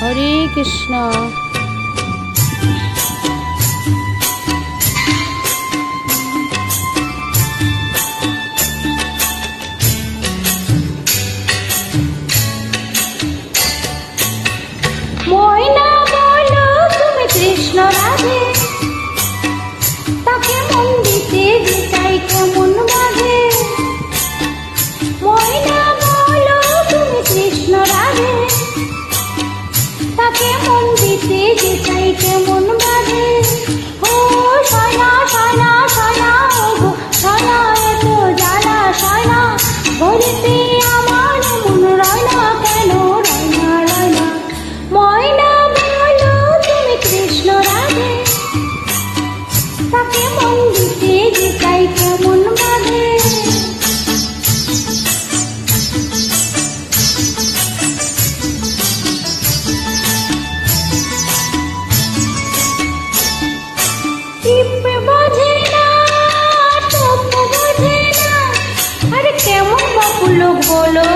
হরে কৃষ্ণ। দিতে যে চাই কেমন বাজে ও সারা সারা সারা গো সারা এত জ্বালা সারা ভরিতে আমার মন রানা কেন? রানা রানা ময়না বানালো তুমি কৃষ্ণ রাধে। তাকে বলো।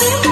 Thank you.